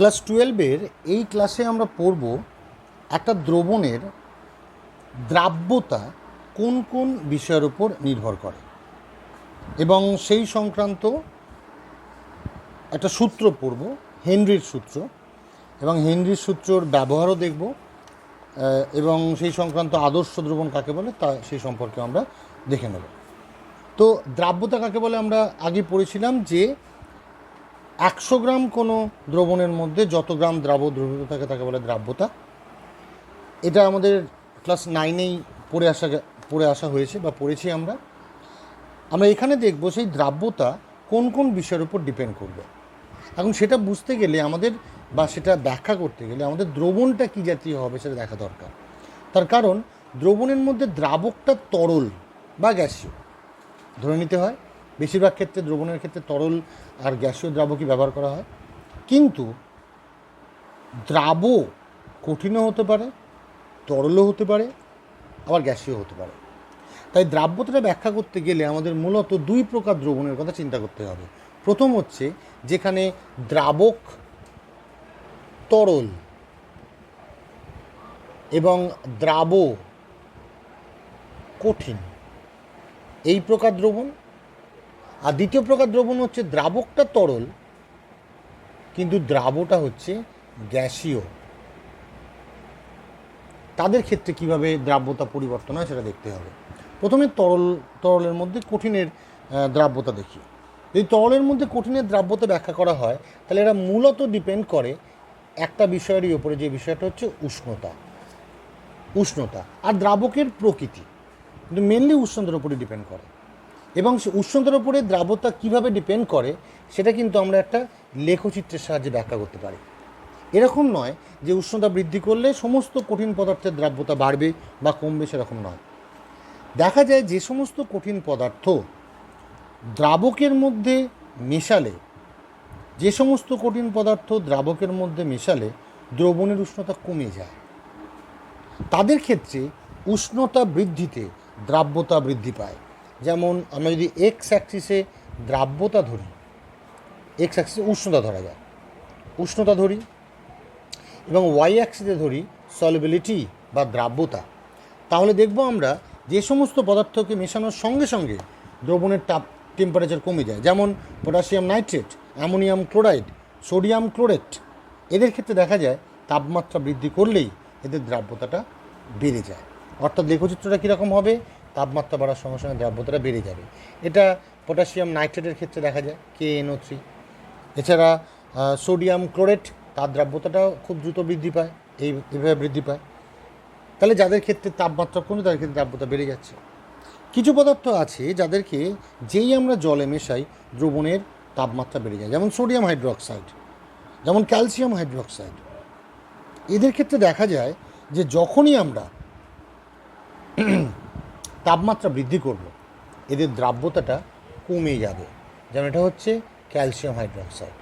Class টুয়েলভের এই ক্লাসে আমরা পড়ব একটা দ্রবণের দ্রাব্যতা কোন কোন বিষয়ের উপর নির্ভর করে। এবং সেই সংক্রান্ত একটা সূত্র পড়ব, হেনরির সূত্র। এবং হেনরির সূত্রর ব্যবহারও দেখব এবং সেই সংক্রান্ত আদর্শ দ্রবণ কাকে বলে তা সেই সম্পর্কে আমরা দেখে নেব। তো দ্রাব্যতা কাকে বলে আমরা আগে পড়েছিলাম যে একশো গ্রাম কোনো দ্রবণের মধ্যে যত গ্রাম দ্রাব্য দ্রবীভূত থাকে, তাকে বলে দ্রাব্যতা। এটা আমাদের ক্লাস নাইনেই পড়ে আসা পড়ে আসা হয়েছে বা পড়েছি আমরা। আমরা এখানে দেখব সেই দ্রাব্যতা কোন কোন বিষয়ের উপর ডিপেন্ড করবে। এখন সেটা বুঝতে গেলে আমাদের বা সেটা ব্যাখ্যা করতে গেলে আমাদের দ্রবণটা কী জাতীয় হবে সেটা দেখা দরকার। তার কারণ দ্রবণের মধ্যে দ্রাবকটা তরল বা গ্যাসীয়। ধরে নিতে হয় বেশিরভাগ ক্ষেত্রে দ্রবণের ক্ষেত্রে তরল আর গ্যাসীয় দ্রাবকই ব্যবহার করা হয়। কিন্তু দ্রাব কঠিনও হতে পারে, তরলও হতে পারে, আবার গ্যাসীয় হতে পারে। তাই দ্রাব্যতাটা ব্যাখ্যা করতে গেলে আমাদের মূলত দুই প্রকার দ্রবণের কথা চিন্তা করতে হবে। প্রথম হচ্ছে যেখানে দ্রাবক, তরল এবং দ্রাব কঠিন। এই প্রকার দ্রবণ আর দ্বিতীয় প্রকার দ্রবণ হচ্ছে দ্রাবকটা তরল, কিন্তু দ্রাবটা হচ্ছে গ্যাসীয়। তাদের ক্ষেত্রে কীভাবে দ্রাব্যতা পরিবর্তন হয় সেটা দেখতে হবে। প্রথমে তরল, তরলের মধ্যে কঠিনের দ্রাব্যতা দেখি। যদি তরলের মধ্যে কঠিনের দ্রাব্যতা ব্যাখ্যা করা হয়, তাহলে এরা মূলত ডিপেন্ড করে একটা বিষয়েরই ওপরে যে বিষয়টা হচ্ছে উষ্ণতা। উষ্ণতা আর দ্রাবকের প্রকৃতি। কিন্তু মেনলি উষ্ণতার উপরে ডিপেন্ড করে। এবং সে উষ্ণতার উপরে দ্রাবতা কীভাবে ডিপেন্ড করে, সেটা কিন্তু আমরা একটা লেখচিত্রের সাহায্যে ব্যাখ্যা করতে পারি। এরকম নয় যে উষ্ণতা বৃদ্ধি করলে সমস্ত কঠিন পদার্থের দ্রাব্যতা বাড়বে বা কমবে সেরকম নয়। দেখা যায় যে সমস্ত কঠিন পদার্থ দ্রাবকের মধ্যে মেশালে, যে সমস্ত কঠিন পদার্থ দ্রাবকের মধ্যে মেশালে দ্রবণের উষ্ণতা কমে যায়। তাদের ক্ষেত্রে উষ্ণতা বৃদ্ধিতে দ্রাব্যতা বৃদ্ধি পায়। যেমন আমরা যদি এক্স অ্যাক্সিসে দ্রাব্যতা ধরি এক্স অ্যাক্সিসে উষ্ণতা ধরা যায়, উষ্ণতা ধরি এবং ওয়াই অ্যাক্সিসে ধরি সলিবিলিটি বা দ্রাব্যতা, তাহলে দেখব আমরা যে সমস্ত পদার্থকে মেশানোর সঙ্গে সঙ্গে দ্রবণের তাপ টেম্পারেচার কমে যায়, যেমন potassium nitrate ammonium chloride sodium chlorate এদের ক্ষেত্রে দেখা যায় তাপমাত্রা বৃদ্ধি করলেই এদের দ্রাব্যতাটা বেড়ে যায়। অর্থাৎ লেখচিত্রটা কীরকম হবে? তাপমাত্রা বাড়ার সঙ্গে সঙ্গে দ্রাব্যতাটা বেড়ে যাবে। এটা পটাশিয়াম নাইট্রেটের ক্ষেত্রে দেখা যায় কে এনও থ্রি এছাড়া সোডিয়াম ক্লোরেট, তার দ্রাব্যতাটাও খুব দ্রুত বৃদ্ধি পায়, এই, এভাবে বৃদ্ধি পায়। তাহলে যাদের ক্ষেত্রে তাপমাত্রা কমে, তাদের ক্ষেত্রে দ্রাব্যতা বেড়ে যাচ্ছে। কিছু পদার্থ আছে যাদেরকে যেই আমরা জলে মেশাই, দ্রবণের তাপমাত্রা বেড়ে যায়। যেমন সোডিয়াম হাইড্রোক্সাইড, যেমন ক্যালসিয়াম হাইড্রোক্সাইড। এদের ক্ষেত্রে দেখা যায় যে যখনই আমরা তাপমাত্রা বৃদ্ধি করব এদের দ্রাব্যতাটা কমে যাবে, যেমন এটা হচ্ছে ক্যালসিয়াম হাইড্রোক্সাইড।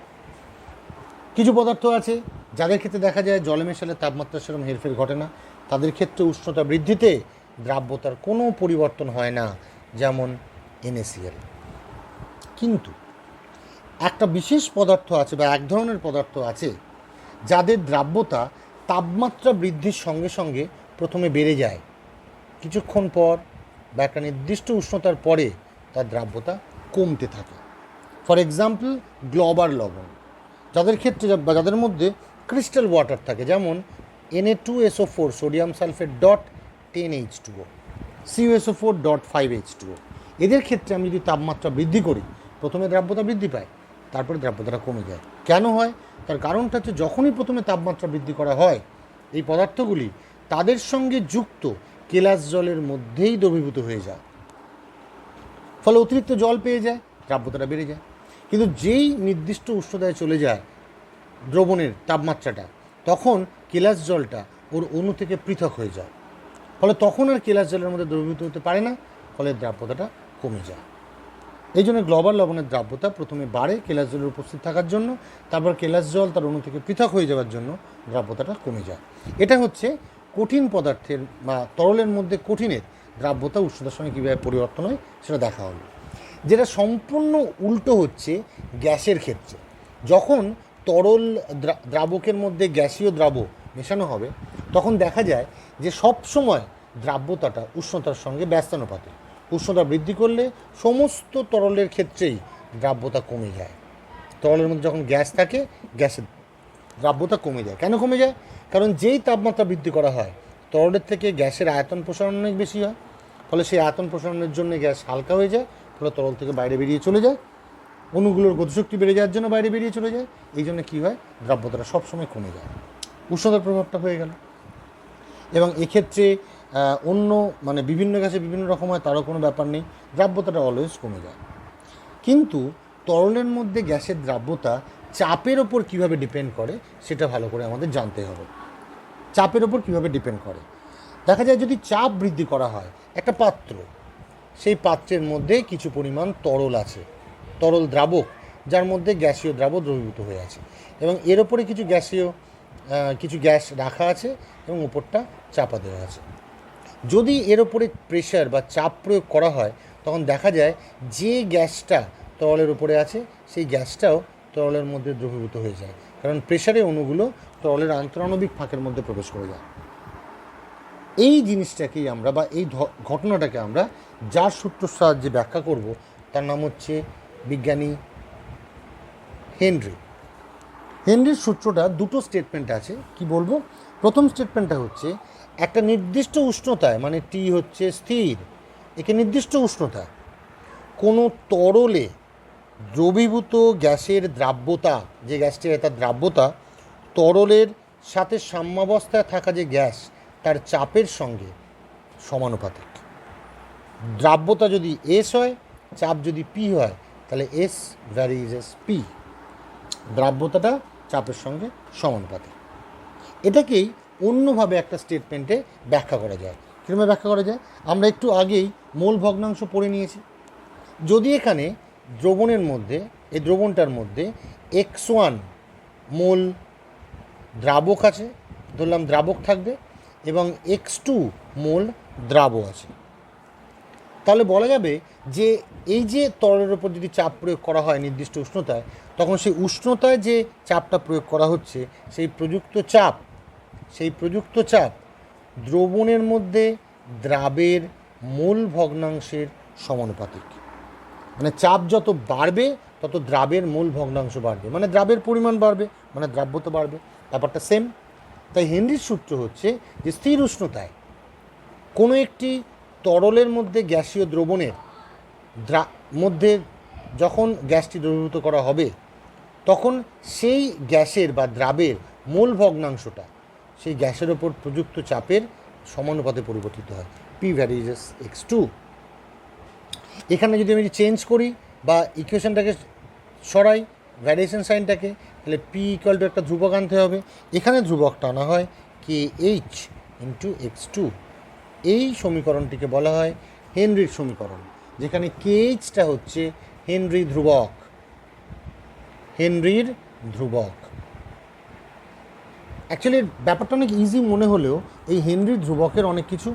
কিছু পদার্থ আছে যাদের ক্ষেত্রে দেখা যায় জলে মেশালে তাপমাত্রা সেরকম হেরফের ঘটে না। তাদের ক্ষেত্রে উষ্ণতা বৃদ্ধিতে দ্রাব্যতার কোনো পরিবর্তন হয় না, যেমন এনএসিএল কিন্তু একটা বিশেষ পদার্থ আছে বা এক ধরনের পদার্থ আছে যাদের দ্রাব্যতা তাপমাত্রা বৃদ্ধির সঙ্গে সঙ্গে প্রথমে বেড়ে যায়। কিছুক্ষণ পর বা একটা নির্দিষ্ট উষ্ণতার পরে তার দ্রাব্যতা কমতে থাকে। ফর এক্সাম্পল গ্লোবার লবণ। যাদের ক্ষেত্রে বা যাদের মধ্যে ক্রিস্টাল ওয়াটার থাকে, যেমন N A two S O four sodium sulphate dot ten H two two O C U S O four dot five H two O এদের ক্ষেত্রে আমি যদি তাপমাত্রা বৃদ্ধি করি, প্রথমে দ্রাব্যতা বৃদ্ধি পায়, তারপরে দ্রাব্যতাটা কমে যায়। কেন হয়? তার কারণটা হচ্ছে যখনই প্রথমে তাপমাত্রা বৃদ্ধি করা হয়, এই পদার্থগুলি তাদের সঙ্গে যুক্ত কেলাস জলের মধ্যেই দ্রবীভূত হয়ে যায়। ফলে অতিরিক্ত জল পেয়ে যায়, দ্রাব্যতাটা বেড়ে যায়। কিন্তু যেই নির্দিষ্ট উষ্ণতায় চলে যায় দ্রবণের তাপমাত্রাটা, তখন কেলাস জলটা ওর অণু থেকে পৃথক হয়ে যায়। ফলে তখন আর কেলাস জলের মধ্যে দ্রবীভূত হতে পারে না, ফলে দ্রাব্যতাটা কমে যায়। এই জন্য গ্লোবাল লবণের দ্রাব্যতা প্রথমে বাড়ে কেলাস জলের উপস্থিত থাকার জন্য, তারপর কেলাস জল তার অণু থেকে পৃথক হয়ে যাওয়ার জন্য দ্রাব্যতাটা কমে যায়। এটা হচ্ছে কঠিন পদার্থের বা তরলের মধ্যে কঠিনের দ্রাব্যতা উষ্ণতার সঙ্গে কীভাবে পরিবর্তন হয় সেটা দেখা হলো যেটা সম্পূর্ণ উল্টো হচ্ছে গ্যাসের ক্ষেত্রে। যখন তরল দ্রাবকের মধ্যে গ্যাসীয় দ্রাব মেশানো হবে, তখন দেখা যায় যে সব সময় দ্রাব্যতাটা উষ্ণতার সঙ্গে ব্যস্তানুপাতে উষ্ণতা বৃদ্ধি করলে সমস্ত তরলের ক্ষেত্রেই দ্রাব্যতা কমে যায়। তরলের মধ্যে যখন গ্যাস থাকে, গ্যাসের দ্রাব্যতা কমে যায়। কেন কমে যায়? কারণ যেই তাপমাত্রা বৃদ্ধি করা হয়, তরলের থেকে গ্যাসের আয়তন প্রসারণ অনেক বেশি হয়। ফলে সেই আয়তন প্রসারণের জন্য গ্যাস হালকা হয়ে যায়, ফলে তরল থেকে বাইরে বেরিয়ে চলে যায়। অণুগুলোর গতিশক্তি বেড়ে যাওয়ার জন্য বাইরে বেরিয়ে চলে যায়। এই জন্য কী হয়? দ্রাব্যতাটা সবসময় কমে যায়। উষ্ণতার প্রভাবটা হয়ে গেল। এবং এক্ষেত্রে অন্য মানে বিভিন্ন গ্যাসে বিভিন্ন রকম হয়, তারও কোনো ব্যাপার নেই। দ্রাব্যতাটা অলওয়েজ কমে যায়। কিন্তু তরলের মধ্যে গ্যাসের দ্রাব্যতা চাপের ওপর কীভাবে ডিপেন্ড করে, সেটা ভালো করে আমাদের জানতে হবে। চাপের ওপর কীভাবে ডিপেন্ড করে? দেখা যায় যদি চাপ বৃদ্ধি করা হয়, একটা পাত্র, সেই পাত্রের মধ্যে কিছু পরিমাণ তরল আছে, তরল দ্রাবক, যার মধ্যে গ্যাসীয় দ্রাবক দ্রবীভূত হয়ে আছে এবং এর ওপরে কিছু গ্যাসীয় কিছু গ্যাস রাখা আছে এবং উপরটা চাপা দেওয়া আছে। যদি এর ওপরে প্রেশার বা চাপ প্রয়োগ করা হয়, তখন দেখা যায় যে গ্যাসটা তরলের উপরে আছে, সেই গ্যাসটাও তরলের মধ্যে দ্রবীভূত হয়ে যায়। কারণ প্রেশারে অণুগুলো তরলের আন্তরাণবিক ফাঁকের মধ্যে প্রবেশ করে যায়। এই জিনিসটাকেই আমরা বা এই ঘটনাটাকে আমরা যার সূত্র সাহায্যে ব্যাখ্যা করব, তার নাম হচ্ছে বিজ্ঞানী হেনরি। হেনরির সূত্রটা দুটো স্টেটমেন্ট আছে, কি বলব? প্রথম স্টেটমেন্টটা হচ্ছে, একটা নির্দিষ্ট উষ্ণতায় মানে টি হচ্ছে স্থির, একে নির্দিষ্ট উষ্ণতায় কোনো তরলে দ্রবীভূত গ্যাসের দ্রাব্যতা, যে গ্যাসটি তার দ্রাব্যতা, তরলের সাথে সাম্যাবস্থায় থাকা যে গ্যাস, তার চাপের সঙ্গে সমানুপাতিক। দ্রাব্যতা যদি এস হয়, চাপ যদি পি হয়, তাহলে এস ভ্যারিজ এস পি দ্রাব্যতাটা চাপের সঙ্গে সমানুপাতিক। এটাকেই অন্যভাবে একটা স্টেটমেন্টে ব্যাখ্যা করা যায়। কীভাবে ব্যাখ্যা করা যায়? আমরা একটু আগেই মূল ভগ্নাংশ পড়ে নিয়েছি। যদি এখানে দ্রবণের মধ্যে, এই দ্রবণটার মধ্যে এক্স ওয়ান মোল দ্রাবক আছে, ধরলাম দ্রাবক থাকবে, এবং এক্স টু মোল দ্রাব আছে। তাহলে বলা যাবে যে এই যে তরলের ওপর যদি চাপ প্রয়োগ করা হয় নির্দিষ্ট উষ্ণতায়, তখন সেই উষ্ণতায় যে চাপটা প্রয়োগ করা হচ্ছে, সেই প্রযুক্ত চাপ, সেই প্রযুক্ত চাপ দ্রবণের মধ্যে দ্রাবের মূল ভগ্নাংশের সমানুপাতিক। মানে চাপ যত বাড়বে, তত দ্রাবের মূল ভগ্নাংশ বাড়বে। মানে দ্রাবের পরিমাণ বাড়বে মানে দ্রাব্যতা বাড়বে। ব্যাপারটা সেম তাই হেনরির সূত্র হচ্ছে যে স্থির উষ্ণতায় কোনো একটি তরলের মধ্যে গ্যাসীয় দ্রবণের দ্রা, মধ্যে যখন গ্যাসটি দ্রবীভূত করা হবে, তখন সেই গ্যাসের বা দ্রাবের মূল ভগ্নাংশটা সেই গ্যাসের ওপর প্রযুক্ত চাপের সমানুপাতে পরিবর্তিত হয়। পি ভ্যারিজেস এক্স টু এখানে যদি আমি চেঞ্জ করি বা ইকুয়েশনটাকে সরাই ভ্যারিয়েশন সাইনটাকে তাহলে পি ইকুয়াল টু একটা ধ্রুবক আনতে হবে। এখানে ধ্রুবকটা আনা হয় K H into X two এই সমীকরণটিকে বলা হয় হেনরির সমীকরণ, যেখানে কে এইচটা হচ্ছে হেনরি ধ্রুবক। হেনরির ধ্রুবক। অ্যাকচুয়ালি ব্যাপারটা অনেক ইজি মনে হলেও এই হেনরি ধ্রুবকের অনেক কিছু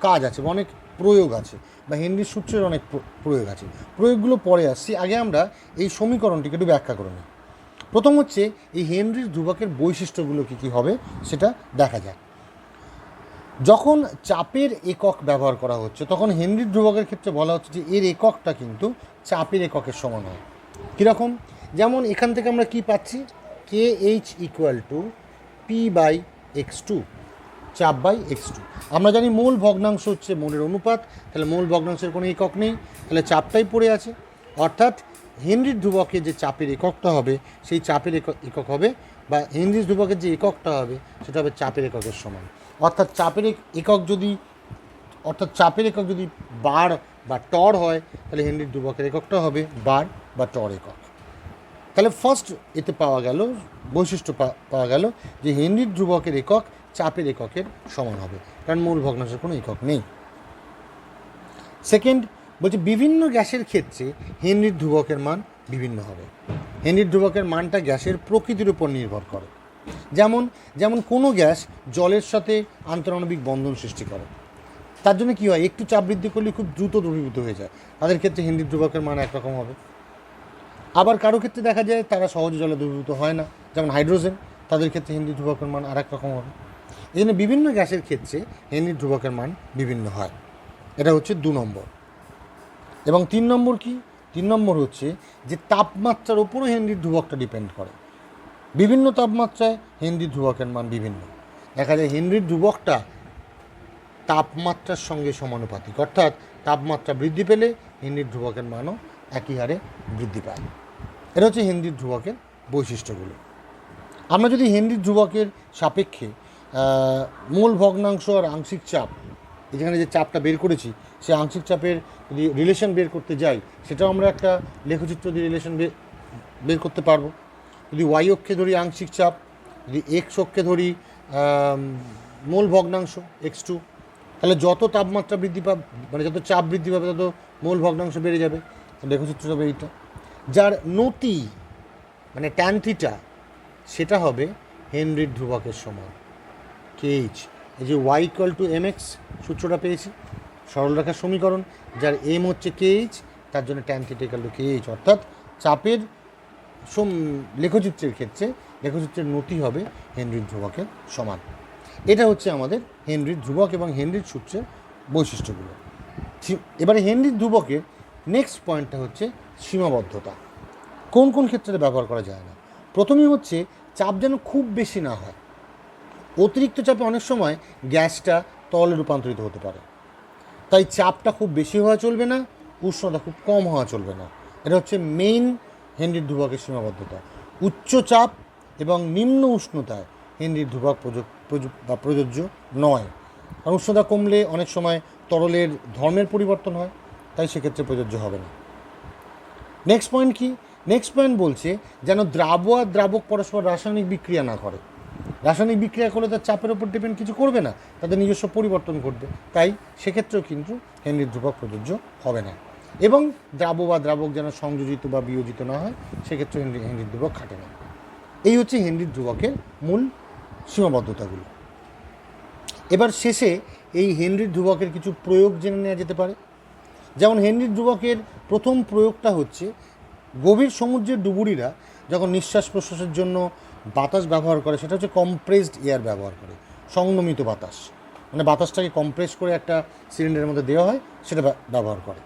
কাজ আছে অনেক প্রয়োগ আছে, বা হেনরির সূত্রের অনেক প্র- প্রয়োগ আছে। প্রয়োগগুলো পরে আসছি। আগে আমরা এই সমীকরণটিকে একটু ব্যাখ্যা করে নিই। প্রথম হচ্ছে, এই হেনরির ধ্রুবকের বৈশিষ্ট্যগুলো কী কী হবে সেটা দেখা যাক। যখন চাপের একক ব্যবহার করা হচ্ছে, তখন হেনরির ধ্রুবকের ক্ষেত্রে বলা হচ্ছে যে, এর এককটা কিন্তু চাপের এককের সমান হয়। কীরকম? যেমন এখান থেকে আমরা কি পাচ্ছি? K H equal to P by X two. চাপ বাই এক্স টু। আমরা জানি মূল ভগ্নাংশ হচ্ছে মূলের অনুপাত, তাহলে মূল ভগ্নাংশের কোনো একক নেই, তাহলে চাপটাই পড়ে আছে। অর্থাৎ হেনরির ধ্রুবকের যে চাপের এককটা হবে, সেই চাপের একক- হবে, বা হেনরির ধ্রুবকের যে এককটা হবে, সেটা হবে চাপের এককের সমান। অর্থাৎ চাপের এক- একক যদি, অর্থাৎ চাপের একক যদি বার বা টর হয়, তাহলে হেনরির ধ্রুবকের এককটা হবে বার বা টর একক। তাহলে ফার্স্ট এতে পাওয়া গেল, বৈশিষ্ট্য পাওয়া গেল যে হেনরির ধ্রুবকের একক চাপের এককের সমান হবে। কারণ মূল ভগ্নাংশের কোনো একক নেই। সেকেন্ড বলছে বিভিন্ন গ্যাসের ক্ষেত্রে হেনরির ধ্রুবকের মান বিভিন্ন হবে। হেনরির ধ্রুবকের মানটা গ্যাসের প্রকৃতির উপর নির্ভর করে। যেমন যেমন কোনো গ্যাস জলের সাথে আন্তরাণবিক বন্ধন সৃষ্টি করে। তার জন্য কী হয়? একটু চাপ বৃদ্ধি করলে খুব দ্রুত দ্রবীভূত হয়ে যায়। তাদের ক্ষেত্রে হেনরির ধ্রুবকের মান একরকম হবে। আবার কারও ক্ষেত্রে দেখা যায় তারা সহজে জলে দ্রবীভূত হয় না। যেমন হাইড্রোজেন, তাদের ক্ষেত্রে হেনরি ধ্রুবকের মান আর এক রকম হবে। এই জন্য বিভিন্ন গ্যাসের ক্ষেত্রে হেনরি ধ্রুবকের মান বিভিন্ন হয়। এটা হচ্ছে দু নম্বর। এবং তিন নম্বর কি? তিন নম্বর হচ্ছে যে তাপমাত্রার ওপরও হেনরির ধ্রুবকটা ডিপেন্ড করে। বিভিন্ন তাপমাত্রায় হেনরির ধ্রুবকের মান বিভিন্ন। দেখা যায় হেনরির ধ্রুবকটা তাপমাত্রার সঙ্গে সমানুপাতিক। অর্থাৎ তাপমাত্রা বৃদ্ধি পেলে হেনরির ধ্রুবকের মানও একই হারে বৃদ্ধি পায়। এটা হচ্ছে হেনরির ধ্রুবকের বৈশিষ্ট্যগুলো। আমরা যদি হেনরির ধ্রুবকের সাপেক্ষে মূল ভগ্নাংশ আর আংশিক চাপ যেখানে যে চাপটা বের করেছি সেই আংশিক চাপের যদি রিলেশন বের করতে যাই, সেটাও আমরা একটা লেখচিত্র দিয়ে রিলেশন বের করতে পারব। যদি ওয়াই অক্ষে ধরি আংশিক চাপ, যদি এক্স অক্ষে ধরি মূল ভগ্নাংশ এক্স টু তাহলে যত তাপমাত্রা বৃদ্ধি পাবে মানে যত চাপ বৃদ্ধি পাবে, তত মূল ভগ্নাংশ বেড়ে যাবে। লেখচিত্র হবে এইটা। যার নতি মানে ট্যান থিটা সেটা হবে হেনরির ধ্রুবকের সমান। কেএইচ এই যে Y equal to M X সূত্রটা পেয়েছি। সরলরেখার সমীকরণ, যার এম হচ্ছে কেএইচ তার জন্য tan theta equal to K H অর্থাৎ চাপের সম লেখচিত্রের ক্ষেত্রে লেখচিত্রের নতি হবে হেনরির ধ্রুবকের সমান। এটা হচ্ছে আমাদের হেনরির ধ্রুবক এবং হেনরির সূত্রের বৈশিষ্ট্যগুলো। এবারে হেনরির ধ্রুবকের নেক্সট পয়েন্টটা হচ্ছে সীমাবদ্ধতা। কোন কোন ক্ষেত্রে ব্যবহার করা যায় না? প্রথমেই হচ্ছে চাপ যেন খুব বেশি না হয়। অতিরিক্ত চাপে অনেক সময় গ্যাসটা তরলে রূপান্তরিত হতে পারে। তাই চাপটা খুব বেশি হওয়া চলবে না, উষ্ণতা খুব কম হওয়া চলবে না। এটা হচ্ছে মেইন হেনরির ধ্রুবকের সীমাবদ্ধতা। উচ্চ চাপ এবং নিম্ন উষ্ণতায় হেনরির ধ্রুবক বা প্রযোজ্য নয়। কারণ উষ্ণতা কমলে অনেক সময় তরলের ধর্মের পরিবর্তন হয়, তাই সেক্ষেত্রে প্রযোজ্য হবে না। নেক্সট পয়েন্ট কি? নেক্সট পয়েন্ট বলছে যেন দ্রাব আর দ্রাবক পরস্পর রাসায়নিক বিক্রিয়া না করে। রাসায়নিক বিক্রিয়া করলে তার চাপের উপর ডিপেন্ড কিছু করবে না, তাদের নিজস্ব পরিবর্তন ঘটবে। তাই সেক্ষেত্রেও কিন্তু হেনরির ধ্রুবক প্রযোজ্য হবে না। এবং দ্রাব বা দ্রাবক যেন সংযোজিত বা বিয়োজিত না হয় সেক্ষেত্রে হেনরি হেনরির ধ্রুবক খাটে না। এই হচ্ছে হেনরির ধ্রুবকের মূল সীমাবদ্ধতাগুলো। এবার শেষে এই হেনরির ধ্রুবকের কিছু প্রয়োগ জেনে নেওয়া যেতে পারে। যেমন হেনরির ধ্রুবকের প্রথম প্রয়োগটা হচ্ছে গভীর সমুদ্রের ডুবুরিরা যখন নিঃশ্বাস প্রশ্বাসের জন্য বাতাস ব্যবহার করে, সেটা হচ্ছে কম্প্রেসড এয়ার ব্যবহার করে সংনমিত বাতাস। মানে বাতাসটাকে কম্প্রেস করে একটা সিলিন্ডারের মধ্যে দেওয়া হয়, সেটা ব্যবহার করে।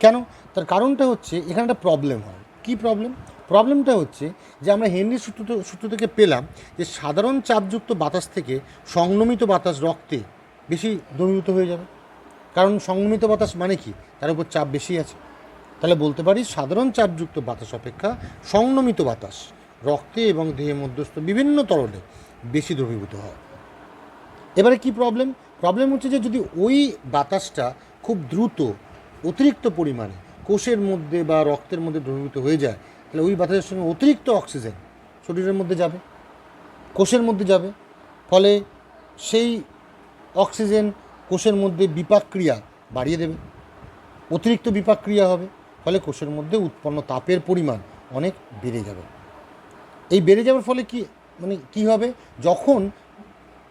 কেন? তার কারণটা হচ্ছে, এখানে একটা প্রবলেম হয়। কী প্রবলেম প্রবলেমটা হচ্ছে যে আমরা হেনরি সূত্র সূত্র থেকে পেলাম যে সাধারণ চাপযুক্ত বাতাস থেকে সংনমিত বাতাস রক্তে বেশি দ্রবীভূত হয়ে যাবে। কারণ সংনমিত বাতাস মানে কি? তার উপর চাপ বেশি আছে। তাহলে বলতে পারি সাধারণ চাপযুক্ত বাতাস অপেক্ষা সংনমিত বাতাস। রক্তে এবং দেহে মধ্যস্থ বিভিন্ন তরলে বেশি দ্রবীভূত হয়। এবারে কি প্রবলেম প্রবলেম হচ্ছে যে যদি ওই বাতাসটা খুব দ্রুত, অতিরিক্ত পরিমাণে কোষের মধ্যে বা রক্তের মধ্যে দ্রবীভূত হয়ে যায়, তাহলে ওই বাতাসের সঙ্গে অতিরিক্ত অক্সিজেন শরীরের মধ্যে যাবে, কোষের মধ্যে যাবে। ফলে সেই অক্সিজেন কোষের মধ্যে বিপাক ক্রিয়া বাড়িয়ে দেবে, অতিরিক্ত বিপাক ক্রিয়া হবে, ফলে কোষের মধ্যে উৎপন্ন তাপের পরিমাণ অনেক বেড়ে যাবে। এই বেড়ে যাওয়ার ফলে কি মানে কি হবে? যখন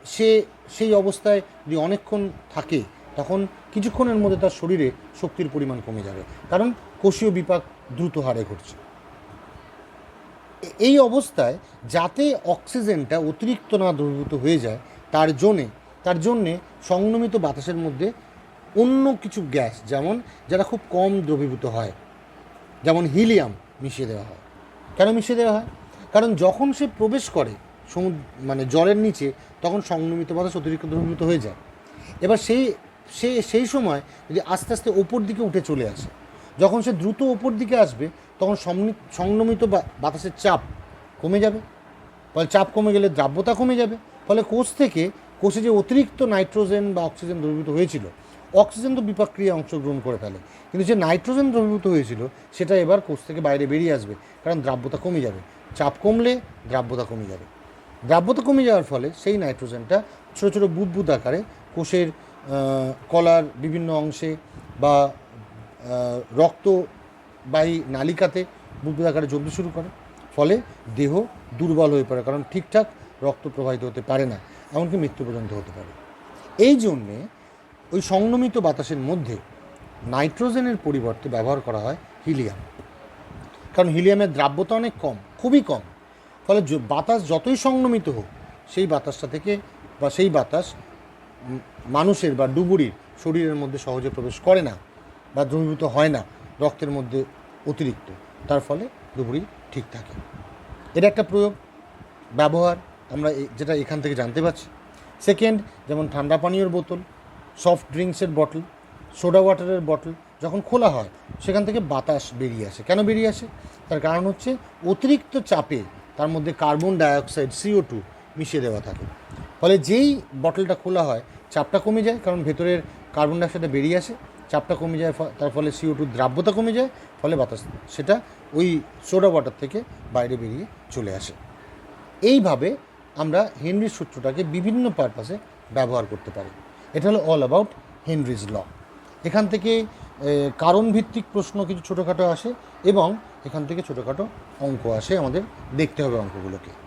সে সেই অবস্থায় যদি অনেকক্ষণ থাকে, তখন কিছুক্ষণের মধ্যে তার শরীরে শক্তির পরিমাণ কমে যাবে। কারণ কোষীয় বিপাক দ্রুত হারে ঘটছে। এই অবস্থায় যাতে অক্সিজেনটা অতিরিক্ত না দ্রবীভূত হয়ে যায়, তার জন্যে তার জন্যে সংনমিত বাতাসের মধ্যে অন্য কিছু গ্যাস, যেমন যারা খুব কম দ্রবীভূত হয়, যেমন হিলিয়াম মিশিয়ে দেওয়া হয়। কেন মিশিয়ে দেওয়া হয়? কারণ যখন সে প্রবেশ করে সমুদ্র মানে জলের নিচে, তখন সংনমিত বাতাস অতিরিক্ত দ্রবীভূত হয়ে যায়। এবার সেই, সে, সেই সময় যদি আস্তে আস্তে ওপর দিকে উঠে চলে আসে, যখন সে দ্রুত ওপর দিকে আসবে, তখন সংনমিত বাতাসের চাপ কমে যাবে। ফলে চাপ কমে গেলে দ্রাব্যতা কমে যাবে। ফলে কোষ থেকে কোষে যে অতিরিক্ত নাইট্রোজেন বা অক্সিজেন দ্রবীভূত হয়েছিল, অক্সিজেন তো বিপাক্রিয়া অংশগ্রহণ করে ফেলে। কিন্তু যে নাইট্রোজেন দ্রবীভূত হয়েছিল, সেটা এবার কোষ থেকে বাইরে বেরিয়ে আসবে, কারণ দ্রাব্যতা কমে যাবে। চাপ কমলে দ্রাব্যতা কমে যাবে। দ্রাব্যতা কমে যাওয়ার ফলে সেই নাইট্রোজেনটা ছোটো ছোটো বুদবুদ আকারে কোষের কলার বিভিন্ন অংশে বা রক্তবাহী নালিকাতে বুদবুদ আকারে জমতে শুরু করে। ফলে দেহ দুর্বল হয়ে পড়ে, কারণ ঠিকঠাক রক্ত প্রবাহিত হতে পারে না, এমনকি মৃত্যু পর্যন্ত হতে পারে। এই জন্যে ওই সংনমিত বাতাসের মধ্যে নাইট্রোজেনের পরিবর্তে ব্যবহার করা হয় হিলিয়াম। কারণ হিলিয়ামের দ্রাব্যতা অনেক কম, খুবই কম। ফলে বাতাস যতই সংনমিত হোক, সেই বাতাসটা থেকে বা সেই বাতাস মানুষের বা ডুবুরির শরীরের মধ্যে সহজে প্রবেশ করে না বা দ্রবীভূত হয় না রক্তের মধ্যে অতিরিক্ত। তার ফলে ডুবুরি ঠিক থাকে। এটা একটা প্রয়োগ, ব্যবহার, আমরা যেটা এখান থেকে জানতে পারছি। সেকেন্ড যেমন ঠান্ডা পানীয়র বোতল সফট ড্রিঙ্কসের বটল সোডা ওয়াটারের বটল যখন খোলা হয়, সেখান থেকে বাতাস বেরিয়ে আসে। কেন বেরিয়ে আসে? তার কারণ হচ্ছে অতিরিক্ত চাপে তার মধ্যে কার্বন ডাইঅক্সাইড সিও টু মিশিয়ে দেওয়া থাকে। ফলে যেই বটলটা খোলা হয়, চাপটা কমে যায়, কারণ ভেতরের কার্বন ডাইঅক্সাইডটা বেরিয়ে আসে, চাপটা কমে যায় তার ফলে সিও টু দ্রাব্যতা কমে যায়, ফলে বাতাস সেটা ওই সোডা ওয়াটার থেকে বাইরে বেরিয়ে চলে আসে। এইভাবে আমরা হেনরির সূত্রটাকে বিভিন্ন পারপাসে ব্যবহার করতে পারি। এটা হলো অল অ্যাবাউট হেনরিজ ল এখান থেকে এ, কারণভিত্তিক প্রশ্ন কিছু ছোটোখাটো আসে এবং এখান থেকে ছোটোখাটো অঙ্ক আসে আমাদের দেখতে হবে অঙ্কগুলোকে।